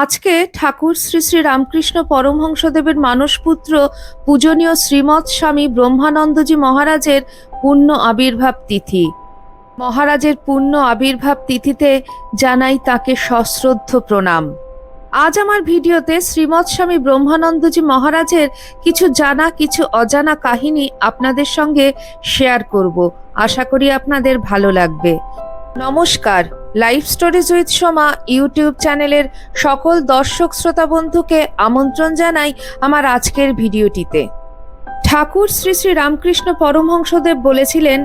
আজকে ঠাকুর শ্রী শ্রী রামকৃষ্ণ পরমহংসদেবের মানসপুত্র পূজনীয় শ্রীমৎ স্বামী ব্রহ্মানন্দজি মহারাজের পূর্ণ আবির্ভাব তিথি। মহারাজের পূর্ণ আবির্ভাব তিথিতে জানাই তাকে সশ্রদ্ধ প্রণাম। আজ আমার ভিডিওতে শ্রীমৎ স্বামী ব্রহ্মানন্দজি মহারাজের কিছু জানা, কিছু অজানা কাহিনী আপনাদের সঙ্গে শেয়ার করব। আশা করি আপনাদের ভালো লাগবে। নমস্কার life stories with Soma YouTube চ্যানেলের সকল দর্শক শ্রোতা বন্ধুকে আমন্ত্রণ জানাই আমার আজকের ভিডিওটিতে। ঠাকুর শ্রী শ্রী রামকৃষ্ণ পরমহংসদেব বলেছিলেন,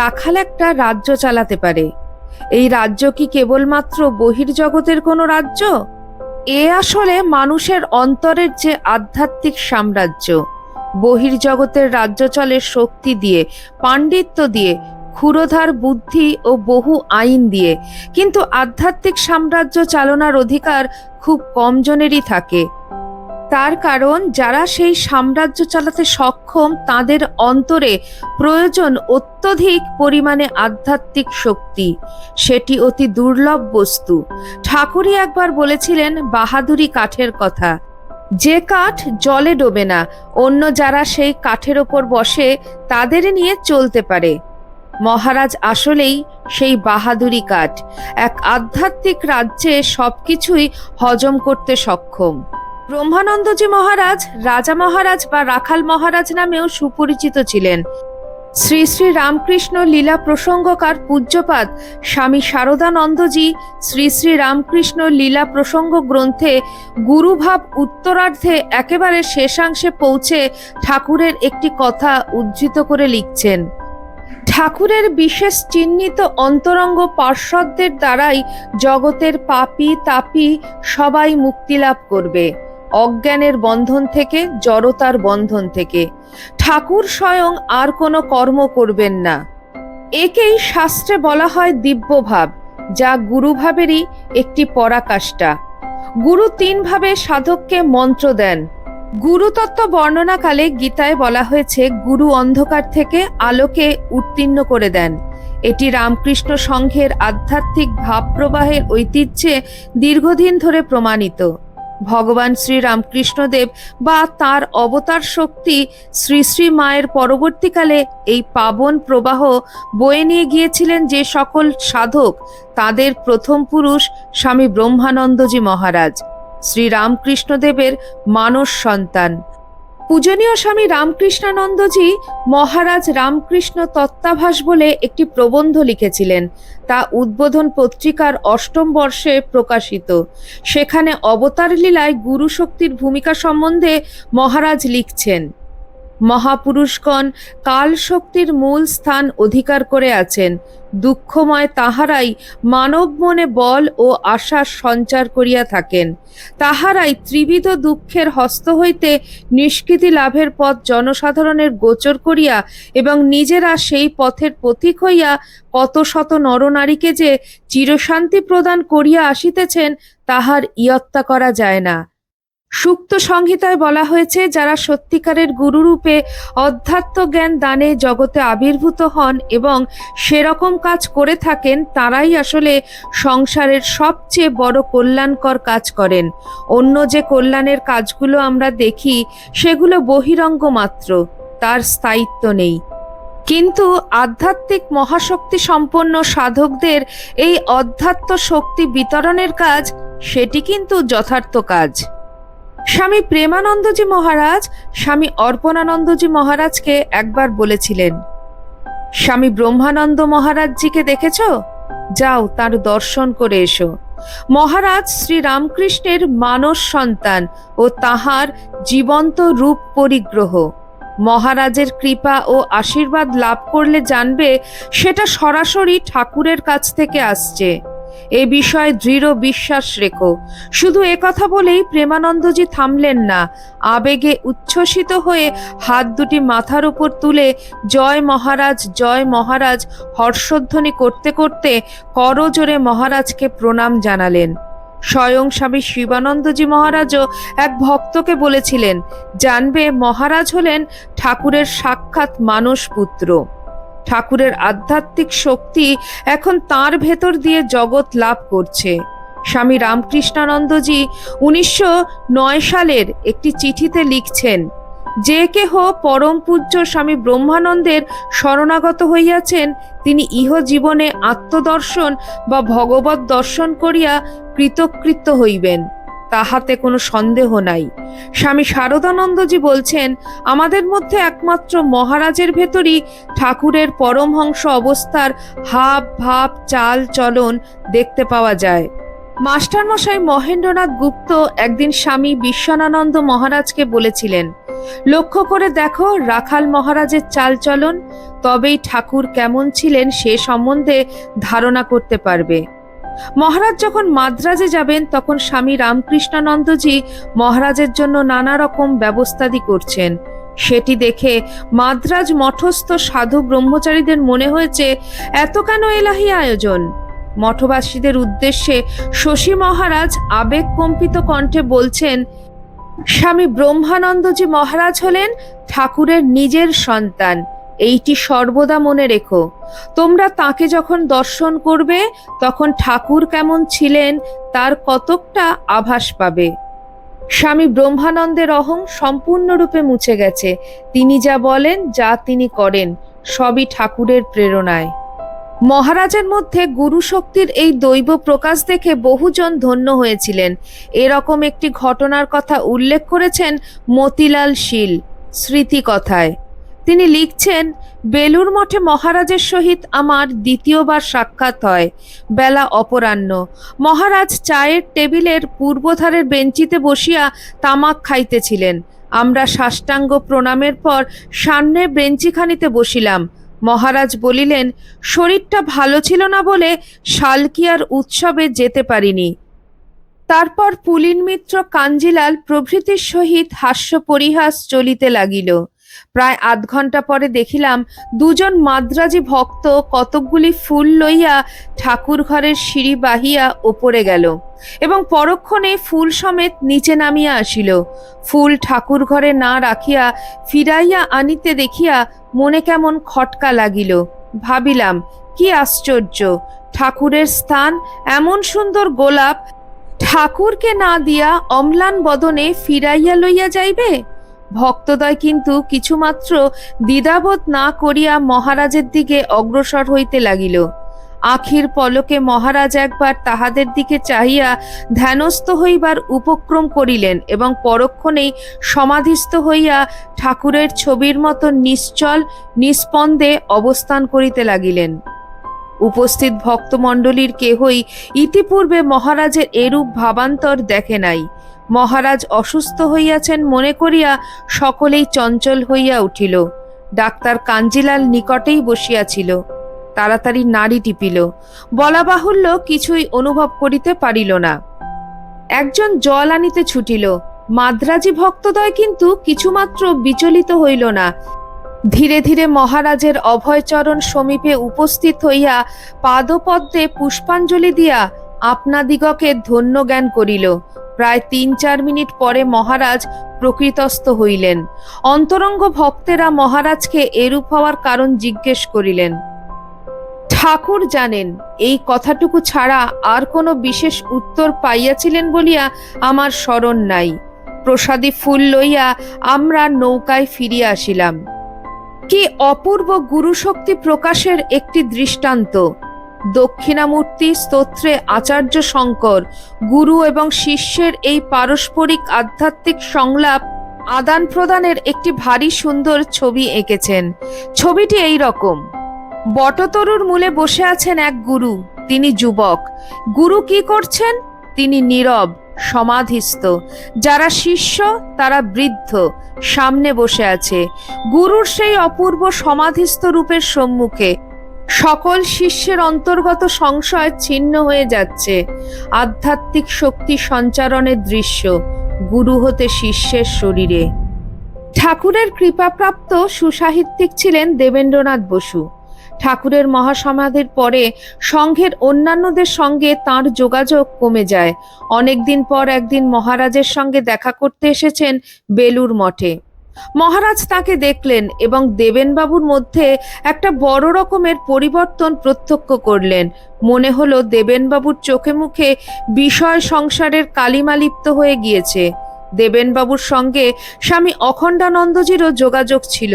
রাখাল একটা রাজ্য চালাতে পারে। এই রাজ্য কি কেবলমাত্র বহির্জগতের কোনো রাজ্য? এ আসলে মানুষের অন্তরের যে আধ্যাত্মিক সাম্রাজ্য, বহির্জগতের রাজ্য চলে শক্তি দিয়ে, পাণ্ডিত্য দিয়ে ক্ষুরধার বুদ্ধি ও বহু আইন দিয়ে। কিন্তু আধ্যাত্মিক সাম্রাজ্য চালনার অধিকার খুব কম জনেরই থাকে। তার কারণ, যারা সেই সাম্রাজ্য চালাতে সক্ষম, তাদের অন্তরে প্রয়োজন অত্যধিক পরিমাণে আধ্যাত্মিক শক্তি। সেটি অতি দুর্লভ বস্তু। ঠাকুরই একবার বলেছিলেন বাহাদুরি কাঠের কথা। যে কাঠ জলে ডোবে না, অন্য যারা সেই কাঠের ওপর বসে, তাদের নিয়ে চলতে পারে। মহারাজ আসলেই সেই বাহাদুরি কাঠ। এক আধ্যাত্মিক রাজ্যে সবকিছুই হজম করতে সক্ষম। ব্রহ্মানন্দজি মহারাজ, রাজা মহারাজ বা রাখাল মহারাজ নামেও সুপরিচিত ছিলেন। শ্রী শ্রী রামকৃষ্ণ লীলা প্রসঙ্গকার পূজ্যপাদ স্বামী শারদানন্দজি শ্রী শ্রী রামকৃষ্ণ লীলা প্রসঙ্গ গ্রন্থে গুরুভাব উত্তরার্ধে একেবারে শেষাংশে পৌঁছে ঠাকুরের একটি কথা উদ্ধৃত করে লিখছেন। ঠাকুরের বিশেষ চিহ্নিত অন্তরঙ্গ পার্শ্বদের দ্বারাই জগতের পাপি, তাপি সবাই মুক্তি লাভ করবে। অজ্ঞানের বন্ধন থেকে, জড়তার বন্ধন থেকে। ঠাকুর স্বয়ং আর কোনো কর্ম করবেন না। একেই শাস্ত্রে বলা হয় দিব্যভাব, যা গুরুভাবেরই একটি পরাকাষ্ঠা। গুরু তিনভাবে সাধককে মন্ত্র দেন। গুরুতত্ত্ব বর্ণনাকালে গীতায় বলা হয়েছে, গুরু অন্ধকার থেকে আলোকে উত্তীর্ণ করে দেন। এটি রামকৃষ্ণ সংঘের আধ্যাত্মিক ভাবপ্রবাহের ঐতিহ্যে দীর্ঘদিন ধরে প্রমাণিত। ভগবান শ্রী রামকৃষ্ণদেব বা তার অবতার শক্তি শ্রী শ্রী মায়ের পরবর্তীকালে এই পাবন প্রবাহ বয়ে নিয়ে গিয়েছিলেন যে সকল সাধক, তাদের প্রথম পুরুষ স্বামী ব্রহ্মানন্দজি মহারাজ। শ্রী রামকৃষ্ণদেবের মানস সন্তান। পূজনীয় স্বামী রামকৃষ্ণানন্দজি মহারাজ রামকৃষ্ণ তত্ত্বাভাস বলে একটি প্রবন্ধ লিখেছিলেন, তা উদ্বোধন পত্রিকার অষ্টম বর্ষে প্রকাশিত। সেখানে অবতার লীলায় গুরুশক্তির ভূমিকা সম্বন্ধে মহারাজ লিখছেন। মহাপুরুষগণ কাল শক্তির মূল স্থান অধিকার করে আছেন। দুঃখময় তাহারাই মানব মনে বল ও আশা সঞ্চার করিয়া থাকেন। তাহারাই ত্রিবিধ দুঃখের হস্ত হইতে নিষ্কৃতি লাভের পথ জনসাধারণের গোচর করিয়া এবং নিজেরা সেই পথের পথিক হইয়া কত শত নরনারীকে যে চিরশান্তি প্রদান করিয়া আসিতেছেন, তাহার ইয়ত্তা করা যায় না। সুক্ত সংহিতায় বলা হয়েছে, যারা সত্যিকারের গুরুরূপে অধ্যাত্ম জ্ঞান দানে জগতে আবির্ভূত হন এবং সেরকম কাজ করে থাকেন, তারাই আসলে সংসারের সবচেয়ে বড় কল্যাণকর কাজ করেন। অন্য যে কল্যাণের কাজগুলো আমরা দেখি, সেগুলো বহিরঙ্গ মাত্র, তার স্থায়িত্ব নেই। কিন্তু আধ্যাত্মিক মহাশক্তি সম্পন্ন সাধকদের এই অধ্যাত্ম শক্তি বিতরণের কাজ, সেটি কিন্তু যথার্থ কাজ। স্বামী প্রেমানন্দজি মহারাজ, স্বামী অর্পণানন্দজি মহারাজকে একবার বলেছিলেন, স্বামী ব্রহ্মানন্দ মহারাজজিকে দেখেছ? যাও তার দর্শন করে এসো। মহারাজ শ্রী রামকৃষ্ণের মানস সন্তান ও তাহার জীবন্ত রূপ পরিগ্রহ। মহারাজের কৃপা ও আশীর্বাদ লাভ করলে জানবে, সেটা সরাসরি ঠাকুরের কাছ থেকে আসছে। এ বিষয়ে দৃঢ় বিশ্বাস রেখো। শুধু কথা বলেই প্রেমানন্দজি থামলেন না। আবেগে উচ্ছ্বসিত হয়ে হাত দুটি মাথার উপর তুলে, জয় মহারাজ জয় মহারাজ, হর্ষধ্বনি করতে করতে করজোরে মহারাজকে প্রণাম জানালেন। স্বয়ং স্বামী শিবানন্দজি মহারাজও এক ভক্তকে বলেছিলেন, জানবে মহারাজ হলেন ঠাকুরের সাক্ষাৎ মানস পুত্র। ঠাকুরের আধ্যাত্মিক শক্তি এখন তার ভেতর দিয়ে জগৎ লাভ করছে। স্বামী রামকৃষ্ণানন্দজি উনিশশো নয় সালের একটি চিঠিতে লিখছেন, যে কেহ পরম পূজ্য স্বামী ব্রহ্মানন্দের শরণাগত হইয়াছেন, তিনি ইহ জীবনে আত্মদর্শন বা ভগবত দর্শন করিয়া কৃতকৃত্য হইবেন। তাহাতে কোনো সন্দেহ নাই। স্বামী শারদানন্দজি বলছেন, আমাদের মধ্যে একমাত্র মহারাজের ভেতরই ঠাকুরের পরমহংস অবস্থার হাব, ভাব, চাল, চলন দেখতে পাওয়া যায়। মাস্টারমশাই মহেন্দ্রনাথ গুপ্ত একদিন স্বামী বিশ্বনানন্দ মহারাজকে বলেছিলেন, লক্ষ্য করে দেখো রাখাল মহারাজের চালচলন তবেই ঠাকুর কেমন ছিলেন সে সম্বন্ধে ধারণা করতে পারবে। মহারাজ যখন মাদ্রাজে যাবেন, তখন স্বামী রামকৃষ্ণানন্দজি মহারাজের জন্য নানা রকম ব্যবস্থাদি করছেন। সেটি দেখে মাদ্রাজ মঠস্থ সাধু ব্রহ্মচারীদের মনে হয়েছে, এত কেন এলাহি আয়োজন? মঠবাসীদের উদ্দেশ্যে শশী মহারাজ আবেগকম্পিত কণ্ঠে বলছেন, স্বামী ব্রহ্মানন্দজি মহারাজ হলেন ঠাকুরের নিজের সন্তান। এইটি সর্বদা মনে রেখো। তোমরা তাকে যখন দর্শন করবে, তখন ঠাকুর কেমন ছিলেন, তার কতকটা আভাস পাবে। স্বামী ব্রহ্মানন্দের অহং সম্পূর্ণরূপে মুছে গেছে। তিনি যা বলেন, যা তিনি করেন, সবই ঠাকুরের প্রেরণায়। মহারাজের মধ্যে গুরু শক্তির এই দৈব প্রকাশ দেখে বহুজন ধন্য হয়েছিলেন। এরকম একটি ঘটনার কথা উল্লেখ করেছেন মতিলাল শীল স্মৃতি কথায় তিনি লিখছেন বেলুর মঠে মহারাজের সহিত আমার দ্বিতীয়বার সাক্ষাৎ হয়। বেলা অপরাহ্ন। মহারাজ চায়ের টেবিলের পূর্বধারের বেঞ্চিতে বসিয়া তামাক খাইতেছিলেন। আমরা সাষ্টাঙ্গ প্রণামের পর সামনে বেঞ্চিখানিতে বসিলাম। মহারাজ বলিলেন, শরীরটা ভালো ছিল না বলে শালকিয়ার উৎসবে যেতে পারিনি। তারপর পুলিন মিত্র কাঞ্জিলাল প্রভৃতির সহিত হাস্য পরিহাস চলিতে লাগিল। প্রায় আধ ঘণ্টা পরে দেখিলাম দুজন মাদ্রাজি ভক্ত কতকগুলি ফুল লইয়া ঠাকুর ঘরের সিঁড়ি বাহিয়া ওপরে গেল এবং পরক্ষণে ফুল সমেত নিচে নামিয়া আসিল। ফুল ঠাকুর ঘরে না রাখিয়া ফিরাইয়া আনিতে দেখিয়া মনে কেমন খটকা লাগিল। ভাবিলাম, কি আশ্চর্য, ঠাকুরের স্থান এমন সুন্দর গোলাপ। ঠাকুরকে না দিয়া অম্লান বদনে ফিরাইয়া লইয়া যাইবে? ভক্তদয় কিন্তু কিছুমাত্র দ্বিধাবোধ না করিয়া মহারাজের দিকে অগ্রসর হইতে লাগিল। আখির পলকে মহারাজ একবার তাহাদের দিকে চাহিয়া ধ্যানস্থ হইবার উপক্রম করিলেন এবং পরক্ষণেই সমাধিস্থ হইয়া ঠাকুরের ছবির মতো নিশ্চল নিস্পন্দে অবস্থান করিতে লাগিলেন। উপস্থিত ভক্তমণ্ডলীর কেহই ইতিপূর্বে মহারাজের এরূপ ভাবান্তর দেখে নাই। মহারাজ অসুস্থ হইয়াছেন মনে করিয়া সকলেই চঞ্চল হইয়া উঠিল। ডাক্তার কাঞ্জিলাল নিকটেই বসিয়াছিল। তাড়াতাড়ি নাড়ি টিপিল। বলা বাহুল্য কিছুই অনুভব করিতে পারিল না। একজন জল আনিতে ছুটিল। মাদ্রাজি ভক্তদয় কিন্তু কিছুমাত্র বিচলিত হইল না। ধীরে ধীরে মহারাজের অভয়চরণ সমীপে উপস্থিত হইয়া পাদপদ্মে পুষ্পাঞ্জলি দিয়া আপনাদিগকে ধন্য জ্ঞান করিল। প্রায় তিন চার মিনিট পরে মহারাজ প্রকৃতস্থ হইলেন। অন্তরঙ্গ ভক্তেরা মহারাজকে এরূপ হওয়ার কারণ জিজ্ঞেস করিলেন। ঠাকুর জানেন, এই কথাটুকু ছাড়া আর কোনো বিশেষ উত্তর পাইয়াছিলেন বলিয়া আমার স্মরণ নাই। প্রসাদী ফুল লইয়া আমরা নৌকায় ফিরিয়া আসিলাম। কি অপূর্ব গুরুশক্তি প্রকাশের একটি দৃষ্টান্ত। দক্ষিণামূর্তি স্তোত্রে আচার্য শঙ্কর, গুরু এবং শিষ্যের এই পারস্পরিক আধ্যাত্মিক সংলাপ আদান প্রদানের একটি ভারী সুন্দর ছবি এঁকেছেন। ছবিটি এই রকম। বটতরুর মূলে বসে আছেন এক গুরু, তিনি যুবক। গুরু কি করছেন? তিনি নীরব, সমাধিস্থ। যারা শিষ্য, তারা বৃদ্ধ, সামনে বসে আছে। গুরুর সেই অপূর্ব সমাধিস্থ রূপের সম্মুখে সকল শিষ্যের অন্তর্গত সংশয় ছিন্ন হয়ে যাচ্ছে। আধ্যাত্মিক শক্তি সঞ্চারণের দৃশ্য, গুরু হতে শিষ্যের শরীরে। ঠাকুরের কৃপাপ্রাপ্ত সুসাহিত্যিক ছিলেন দেবেন্দ্রনাথ বসু। ঠাকুরের মহাসমাধির পরে সংঘের অন্যান্যদের সঙ্গে তার যোগাযোগ কমে যায়। অনেকদিন পর একদিন মহারাজের সঙ্গে দেখা করতে এসেছেন বেলুর মঠে। মহারাজ তাকে দেখলেন এবং দেবেনবাবুর মধ্যে একটা বড় রকমের পরিবর্তন প্রত্যক্ষ করলেন। মনে হলো দেবেনবাবুর চোখে মুখে বিষয় সংসারের কালিমালিপ্ত হয়ে গিয়েছে। দেবেনবাবুর সঙ্গে স্বামী অখণ্ডানন্দজিরও যোগাযোগ ছিল।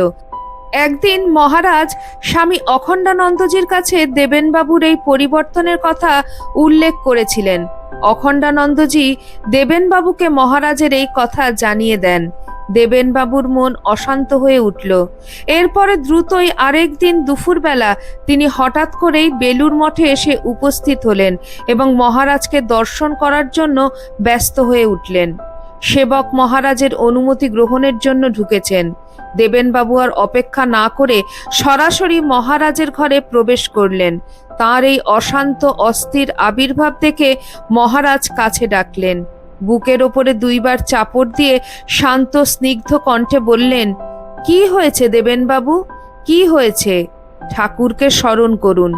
একদিন মহারাজ স্বামী অখণ্ডানন্দজির কাছে দেবেনবাবুর এই পরিবর্তনের কথা উল্লেখ করেছিলেন। অখণ্ডানন্দজি দেবেনবাবুকে মহারাজের এই কথা জানিয়ে দেন। দেবেনবাবুর মন অশান্ত হয়ে উঠল। এরপরে দ্রুতই আরেক দিন দুপুরবেলা তিনি হঠাৎ করেই বেলুর মঠে এসে উপস্থিত হলেন এবং মহারাজকে দর্শন করার জন্য ব্যস্ত হয়ে উঠলেন। সেবক মহারাজের অনুমতি গ্রহণের জন্য ঢুকেছেন। দেবেনবাবু আর অপেক্ষা না করে সরাসরি মহারাজের ঘরে প্রবেশ করলেন। তার এই অশান্ত, অস্থির আবির্ভাব দেখে মহারাজ কাছে ডাকলেন। বুকের ওপরে দুইবার চাপড় দিয়ে শান্ত, স্নিগ্ধ কণ্ঠে বললেন, কি হয়েছে দেবেনবাবু? কি হয়েছে? ঠাকুরকে স্মরণ করুন।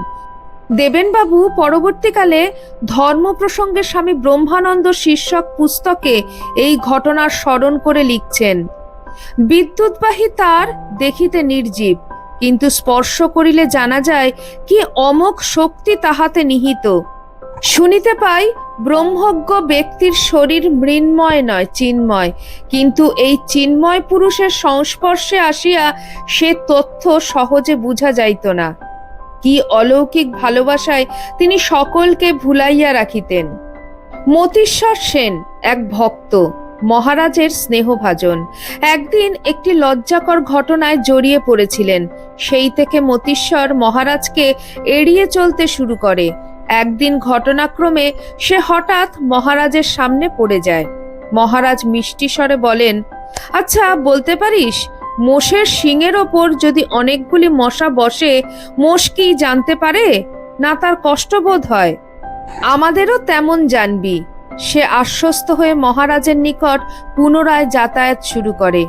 দেবেনবাবু পরবর্তীকালে ধর্ম প্রসঙ্গে স্বামী ব্রহ্মানন্দ শীর্ষক পুস্তকে এই ঘটনার স্মরণ করে লিখছেন। বিদ্যুৎবাহী তার দেখিতে নির্জীব, কিন্তু স্পর্শ করিলে জানা যায় কি অমোঘ শক্তি তাহাতে নিহিত। শুনিতে পাই, ব্রহ্মজ্ঞ ব্যক্তির শরীর মৃন্ময় নয়, চিন্ময়, কিন্তু এই চিন্ময় পুরুষের সংস্পর্শে আসিয়া সে তথ্য সহজে বুঝা যাইত না। কি অলৌকিক ভালোবাসায় তিনি সকলকে ভুলাইয়া রাখিতেন। মতীশ্বর সেন, এক ভক্ত। মহারাজের স্নেহভাজন। একদিন একটি লজ্জাকর ঘটনায় জড়িয়ে পড়েছিলেন। সেই থেকে মতীশ্বর মহারাজকে এড়িয়ে চলতে শুরু করে। একদিন ঘটনাক্রমে সে হঠাৎ মহারাজের সামনে পড়ে যায়। মহারাজ মিষ্টি স্বরে বলেন আচ্ছা বলতে পারিস? মোষের শিঙের ওপর যদি অনেকগুলি মশা বসে, মোষ কি জানতে পারে? না, তার কষ্টবোধ হয়। আমাদেরও তেমন জানবি। সে আশ্বস্ত হয়ে মহারাজের নিকট পুনরায় যাতায়াত শুরু করে।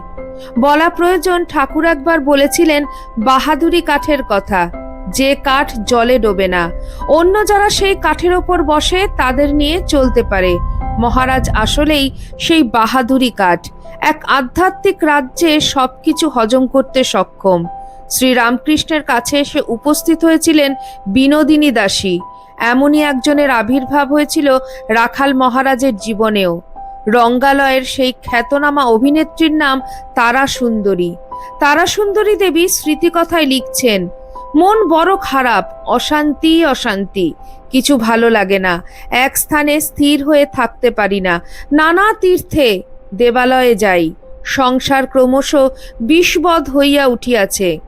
বলা প্রয়োজন, ঠাকুর একবার বলেছিলেন, বাহাদুরি কাঠের কথা, যে কাঠ জলে ডোবে না। অন্য যারা সেই কাঠের ওপর বসে, তাদের নিয়ে চলতে পারে। মহারাজ আসলেই সেই বাহাদুরি কাঠ, এক আধ্যাত্মিক রাজ্যে সবকিছু হজম করতে সক্ষম। শ্রীরামকৃষ্ণের কাছে এসে উপস্থিত হয়েছিলেন বিনোদিনী দাসী। এমনই একজনের আবির্ভাব হয়েছিল রাখাল মহারাজের জীবনেও। রঙ্গালয়ের সেই খ্যাতনামা অভিনেত্রীর নাম তারা সুন্দরী তারা সুন্দরী দেবী স্মৃতিকথায় লিখছেন, মন বড় খারাপ, অশান্তি অশান্তি, কিছু ভালো লাগে না, এক স্থানে স্থির হয়ে থাকতে পারি না, নানা তীর্থে দেবালয়ে যাই, সংসার ক্রমশ বিষবদ হইয়া উঠিয়াছে।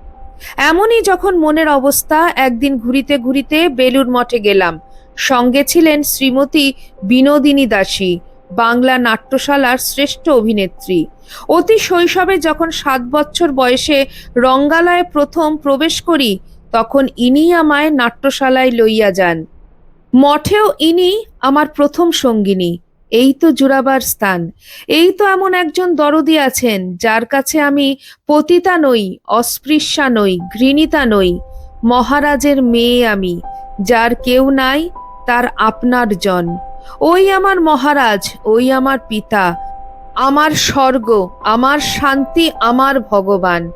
এমনই যখন মনের অবস্থা, একদিন ঘুরিতে ঘুরিতে বেলুর মঠে গেলাম। সঙ্গে ছিলেন শ্রীমতী বিনোদিনী দাসী, বাংলা নাট্যশালার শ্রেষ্ঠ অভিনেত্রী। অতি শৈশবে যখন সাত বছর বয়সে রঙ্গালয়ে প্রথম প্রবেশ করি, তখন ইনি আমায় নাট্যশালায় লইয়া যান। মঠেও ইনি আমার প্রথম সঙ্গিনী। এই তো জুড়াবার স্থান। এই তো এমন একজন দরদি আছেন, যার কাছে আমি পতিতা নই, অস্পৃশ্যা নই, ঘৃণিতা নই, মহারাজের মেয়ে আমি, যার কেউ নাই, তার আপনার জন। ওই আমার মহারাজ, ওই আমার পিতা, আমার স্বর্গ, আমার শান্তি, আমার ভগবান,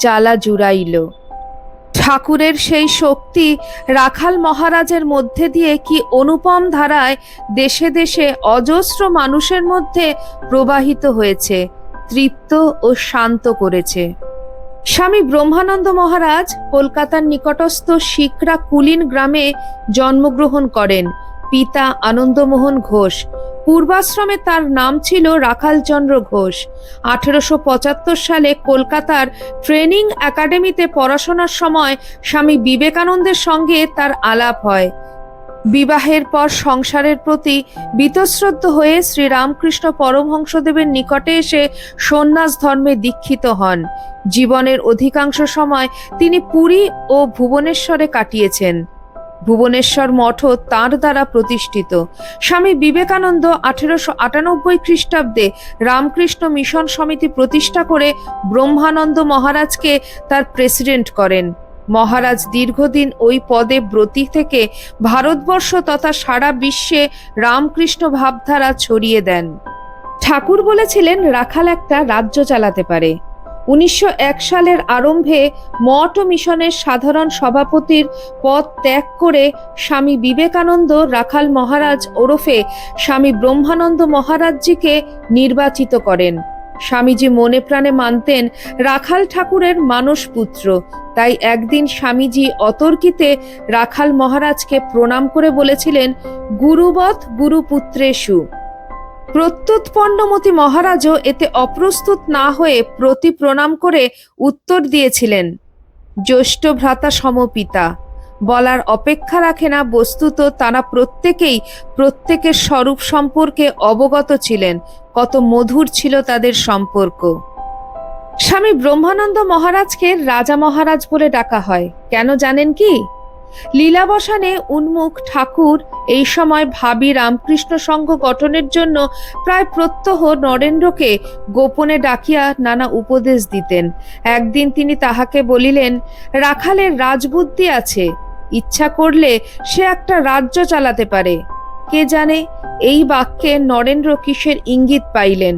জ্বালা জুড়াইল। ঠাকুরের সেই শক্তি রাখাল মহারাজের মধ্যে দিয়ে কি অনুপম ধারায় দেশে দেশে অজস্র মানুষের মধ্যে প্রবাহিত হয়েছে, তৃপ্ত ও শান্ত করেছে। স্বামী ব্রহ্মানন্দ মহারাজ কলকাতার নিকটস্থ শিকরা কুলিন গ্রামে জন্মগ্রহণ করেন, পিতা আনন্দমোহন ঘোষ। পূর্বাশ্রমে তার নাম ছিল রাখালচন্দ্র ঘোষ। আঠেরোশো পঁচাত্তর সালে কলকাতার ট্রেনিং একাডেমিতে পড়াশোনার সময় স্বামী বিবেকানন্দের সঙ্গে তার আলাপ হয়। বিবাহের পর সংসারের প্রতি বীতশ্রদ্ধ হয়ে শ্রীরামকৃষ্ণ পরমহংসদেবের নিকটে এসে সন্ন্যাস ধর্মে দীক্ষিত হন। জীবনের অধিকাংশ সময় তিনি পুরী ও ভুবনেশ্বরে কাটিয়েছেন। ভুবনেশ্বর মঠও তাঁর দ্বারা প্রতিষ্ঠিত। স্বামী বিবেকানন্দ আঠেরোশো আটানব্বই খ্রিস্টাব্দে রামকৃষ্ণ মিশন সমিতি প্রতিষ্ঠা করে ব্রহ্মানন্দ মহারাজকে তার প্রেসিডেন্ট করেন। মহারাজ দীর্ঘদিন ওই পদে ব্রতী থেকে ভারতবর্ষ তথা সারা বিশ্বে রামকৃষ্ণ ভাবধারা ছড়িয়ে দেন। ঠাকুর বলেছিলেন, রাখাল একটা রাজ্য চালাতে পারে। উনিশশো এক সালের আরম্ভে মঠ মিশনের সাধারণ সভাপতির পদ ত্যাগ করে স্বামী বিবেকানন্দ রাখাল মহারাজ ওরফে স্বামী ব্রহ্মানন্দ মহারাজজিকে নির্বাচিত করেন। স্বামীজি মনে প্রাণে মানতেন রাখাল ঠাকুরের মানস পুত্র। তাই একদিন স্বামীজি অতর্কিতে রাখাল মহারাজকে প্রণাম করে বলেছিলেন, গুরুবৎ গুরুপুত্রেষু। প্রত্যুৎপন্নমতি মহারাজও এতে অপ্রস্তুত না হয়ে প্রতি প্রণাম করে উত্তর দিয়েছিলেন, জ্যৈষ্ঠ ভ্রাতা সমপিতা, বলার অপেক্ষা রাখে না, বস্তুত তারা প্রত্যেকেই প্রত্যেকের স্বরূপ সম্পর্কে অবগত ছিলেন, কত মধুর ছিল তাদের সম্পর্ক। স্বামী ব্রহ্মানন্দ মহারাজকে রাজা মহারাজ বলে ডাকা হয়, কেন জানেন কি? লীলাবসানে উন্মুখ ঠাকুর, এই সময় ভাবি রামকৃষ্ণ সংঘ গঠনের জন্য প্রায় প্রত্যহ নরেন্দ্রকে গোপনে ডাকিয়া নানা উপদেশ দিতেন। একদিন তিনি তাহাকে বলিলেন, রাখালের রাজবুদ্ধি আছে, ইচ্ছা করলে সে একটা রাজ্য চালাতে পারে। কে জানে এই বাক্যে নরেন্দ্র কিসের ইঙ্গিত পাইলেন?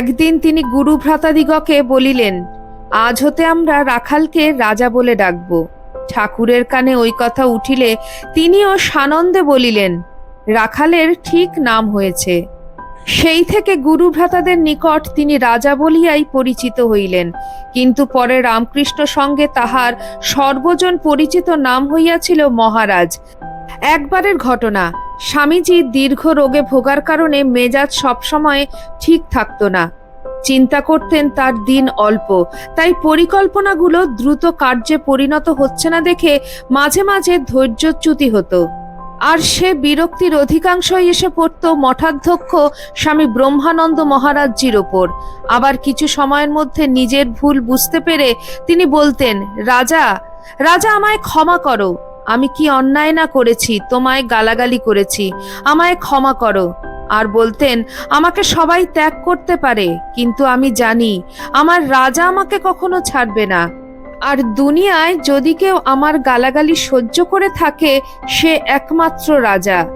একদিন তিনি গুরু ভ্রাতাদিগকে বলিলেন, আজ হতে আমরা রাখালকে রাজা বলে ডাকব। ঠাকুরের কানে ওই কথা উঠিলে তিনিও সানন্দে বলিলেন, রাখালের ঠিক নাম হয়েছে। সেই থেকে গুরু ভ্রাতাদের নিকট তিনি রাজা বলিয়াই পরিচিত হইলেন। কিন্তু পরে রামকৃষ্ণ সঙ্গে তাহার সর্বজন পরিচিত নাম হইয়াছিল মহারাজ। একবারের ঘটনা, স্বামীজি দীর্ঘ রোগে ভোগার কারণে মেজাজ সবসময় ঠিক থাকত না। চিন্তা করতেন তার দিন অল্প। তাই পরিকল্পনাগুলো দ্রুত কার্যে পরিণত হচ্ছে না দেখে মাঝে মাঝে ধৈর্যচ্যুতি হতো। আর সে বিরক্তির অধিকাংশই এসে পড়ত মঠাধ্যক্ষ স্বামী ব্রহ্মানন্দ মহারাজজির ওপর। আবার কিছু সময়ের মধ্যে নিজের ভুল বুঝতে পেরে তিনি বলতেন, রাজা রাজা আমায় ক্ষমা করো। আমি কি অন্যায় না করেছি, তোমায় গালাগালি করেছি। আমায় ক্ষমা করো। আর বলতেন, আমাকে সবাই ত্যাগ করতে পারে, কিন্তু আমি জানি আমার রাজা আমাকে কখনো ছাড়বে না। আর দুনিয়ায় যদি কেউ আমার গালাগালি সহ্য করে থাকে, সে একমাত্র রাজা।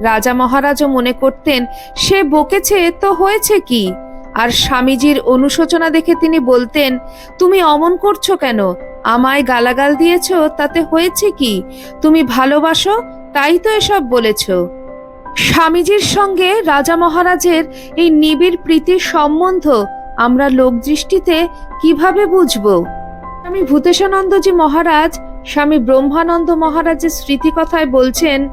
রাজা মহারাজও মনে করতেন, সে বকেছে তো হয়েছে কি? আর স্বামীজির অনুশোচনা দেখে তিনি বলতেন, তুমি অমন করছ কেন? আমায় গালাগাল দিয়েছ, তাতে হয়েছে কি? তুমি ভালোবাসো, তাই তো এসব বলেছ। স্বামীজির সঙ্গে রাজা মহারাজের এই নিবিড় প্রীতির সম্বন্ধ আমরা লোকদৃষ্টিতে কীভাবে বুঝব? স্বামী ভূতেশানন্দজি মহারাজ, স্বামী ব্রহ্মানন্দ মহারাজের স্মৃতিকথায় বলছেন,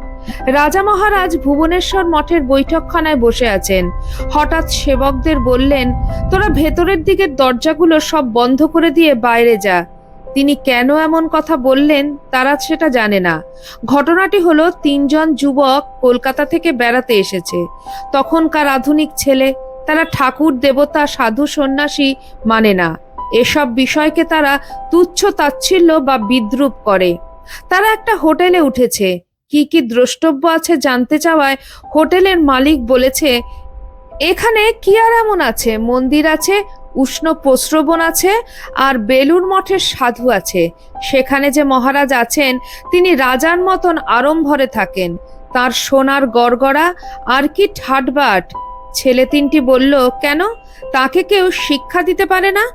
রাজা মহারাজ ভুবনেশ্বর মঠের বৈঠকখানায় বসে আছেন। হঠাৎ সেবকদের বললেন, তোরা ভেতরের দিকের দরজাগুলো সব বন্ধ করে দিয়ে বাইরে যা। তিনি কেন এমন কথা বললেন তারা সেটা জানে না। ঘটনাটি হলো, তিনজন যুবক কলকাতা থেকে বেড়াতে এসেছে। তখনকার আধুনিক ছেলে, তারা ঠাকুর, দেবতা, সাধু, সন্ন্যাসী মানে না। এসব বিষয়কে তারা তুচ্ছ তাচ্ছিল্য বা বিদ্রুপ করে। তারা একটা হোটেলে উঠেছে। কি কি দ্রষ্টব্য আছে জানতে চাওয়ায় হোটেলের মালিক বলেছে, এখানে কি আর এমন আছে? মন্দির আছে উষ্ণ প্রস্রবণ আছে আর বেলুর মঠের সাধু আছে। সেখানে যে মহারাজ আছেন, তিনি রাজার মতন আড়ম্বরে থাকেন। তার সোনার গড়গড়া আর কি ঠাটবাট। ছেলে তিনটি বলল, কেন? তাকে কেউ শিক্ষা দিতে পারে না?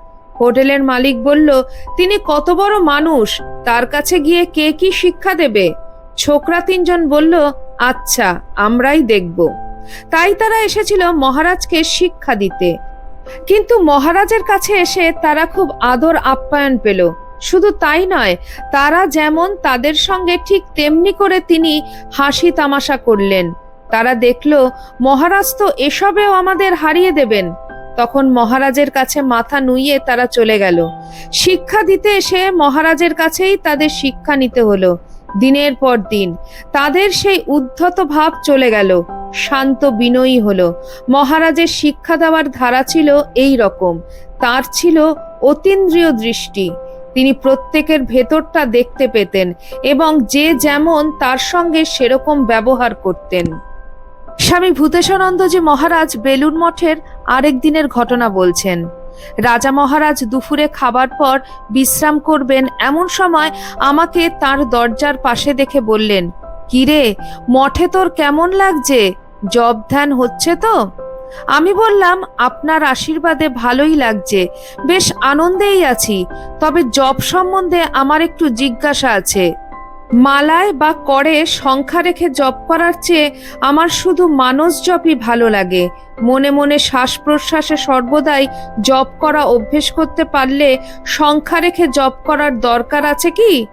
হোটেলের মালিক বলল, তিনি কত বড় মানুষ, তার কাছে গিয়ে কে কি শিক্ষা দেবে? ছোকরা তিনজন বলল আচ্ছা আমরাই দেখব। তাই তারা এসেছিল মহারাজকে শিক্ষা দিতে। কিন্তু মহারাজের কাছে এসে তারা খুব আদর আপ্যায়ন পেল। শুধু তাই নয়, তারা যেমন তাদের সঙ্গে ঠিক তেমনি করে তিনি হাসি তামাশা করলেন। তারা দেখল, মহারাজ তো এসবেও আমাদের হারিয়ে দেবেন। তখন মহারাজের কাছে মাথা নুইয়ে তারা চলে গেল। শিক্ষা দিতে এসে মহারাজের কাছেই তাদের শিক্ষা নিতে হলো। দিনের পর দিন তাদের সেই উদ্ধত ভাব চলে গেল। শান্ত বিনয়ী হল। মহারাজের শিক্ষা দেওয়ার ধারা ছিল এই রকম। তার ছিল অতীন্দ্রিয় দৃষ্টি। তিনি প্রত্যেকের ভেতরটা দেখতে পেতেন এবং যে যেমন তার সঙ্গে সেরকম ব্যবহার করতেন। স্বামী ভূতেশানন্দজি মহারাজ বেলুন মঠের আরেক দিনের ঘটনা বলছেন। রাজা মহারাজ দুপুরে খাবার পর বিশ্রাম করবেন এমন সময় আমাকে তার দরজার পাশে দেখে বললেন, কিরে, মঠে তোর কেমন লাগছে? জব ধ্যান হচ্ছে তো? আমি বললাম, আপনার আশীর্বাদে ভালোই লাগছে। বেশ আনন্দেই আছি। তবে জব সম্বন্ধে আমার একটু জিজ্ঞাসা আছে। মালায় বা করে সংখ্যা রেখে জপ করার চেয়ে আমার শুধু মানস জপই ভালো লাগে। মনে মনে শ্বাস প্রশ্বাসে সর্বদাই জপ করা অভ্যেস করতে পারলে সংখ্যা রেখে জপ করার দরকার আছে কি?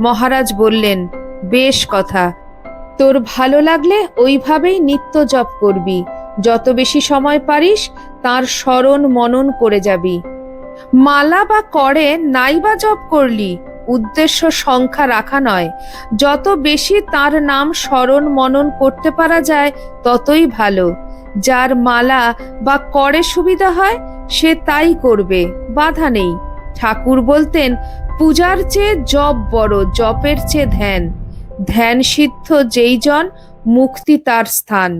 মহারাজ বললেন, বেশ কথা। তোর ভালো লাগলে ওইভাবেই নিত্য জপ করবি। যত বেশি সময় পারিস, তার স্মরণ মনন করে যাবি। মালা বা করে নাই বা জপ করলি, উদ্দেশ্য সংখ্যা রাখা নয়। যত বেশি তার নাম স্মরণ মনন করতে পারা যায়, ততই ভালো। যার মালা বা করে সুবিধা হয়, সে তাই করবে, বাধা নেই। ঠাকুর বলতেন, পূজার চেয়ে জপ বড়, জপের চেয়ে ধ্যান। ধ্যান সিদ্ধ যেই জন, মুক্তি তার স্থান।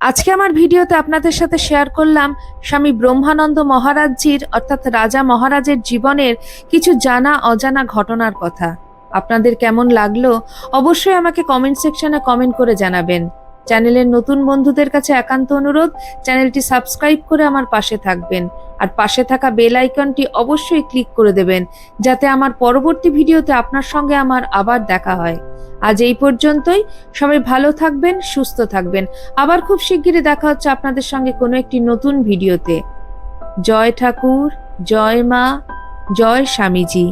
আজকে আমার ভিডিওতে আপনাদের সাথে শেয়ার করলাম স্বামী ব্রহ্মানন্দ মহারাজজির অর্থাৎ রাজা মহারাজের জীবনের কিছু জানা অজানা ঘটনার কথা। আপনাদের কেমন লাগল অবশ্যই আমাকে কমেন্ট সেকশনে কমেন্ট করে জানাবেন। চ্যানেলের নতুন বন্ধুদের কাছে একান্ত অনুরোধ চ্যানেলটি সাবস্ক্রাইব করে আমার পাশে থাকবেন। আর পাশে থাকা বেল আইকনটি অবশ্যই ক্লিক করে দেবেন, যাতে আমার পরবর্তী ভিডিওতে আপনার সঙ্গে আমার আবার দেখা হয়। আজ এই পর্যন্তই, সবাই ভালো থাকবেন, সুস্থ থাকবেন। আবার খুব শিগগিরই দেখা হচ্ছে আপনাদের সঙ্গে কোনো একটি নতুন ভিডিওতে। জয় ঠাকুর, জয় মা, জয় স্বামীজি।